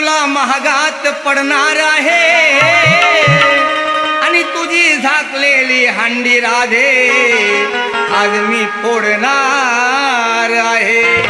तुला महागात पडणार आहे. आणि तुझी झाकलेली हांडी राधे आज मी फोडणार आहे.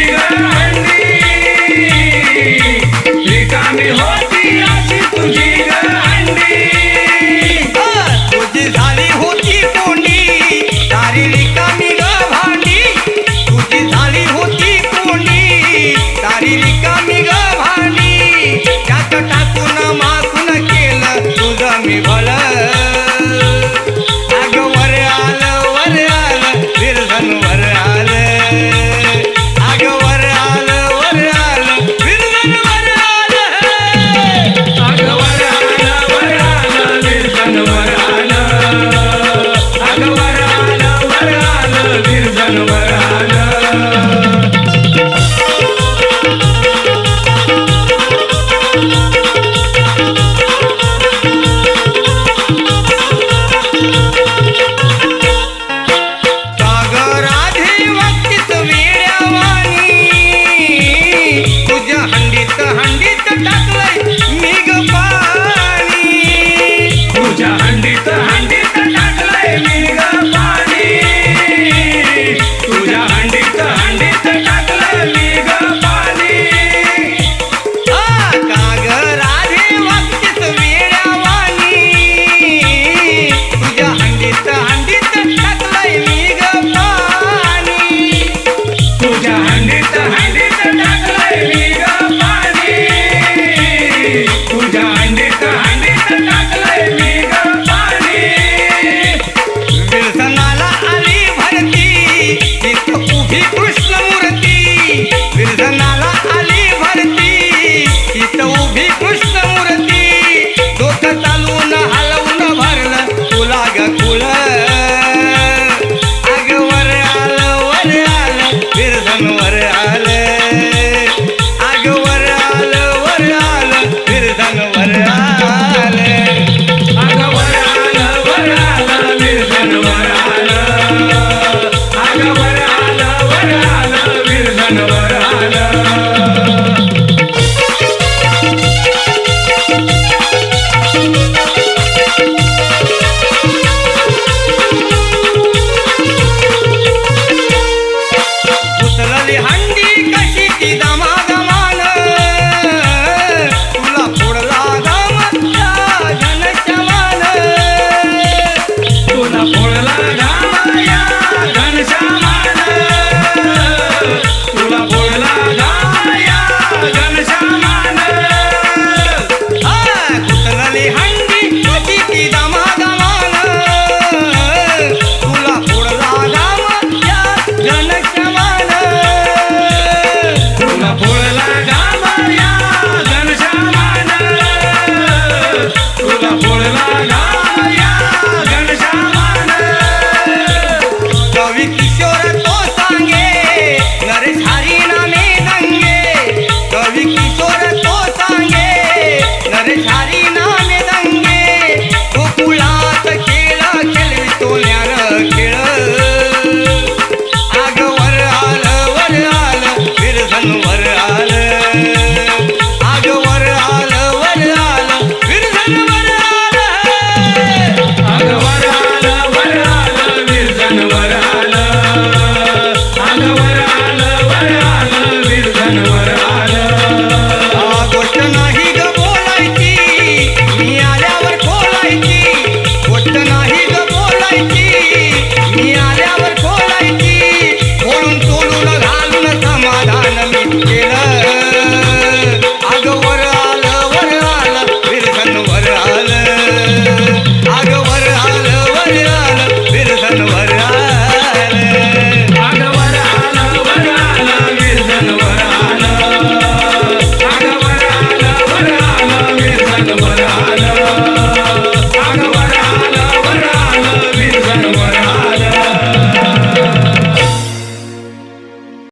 llorando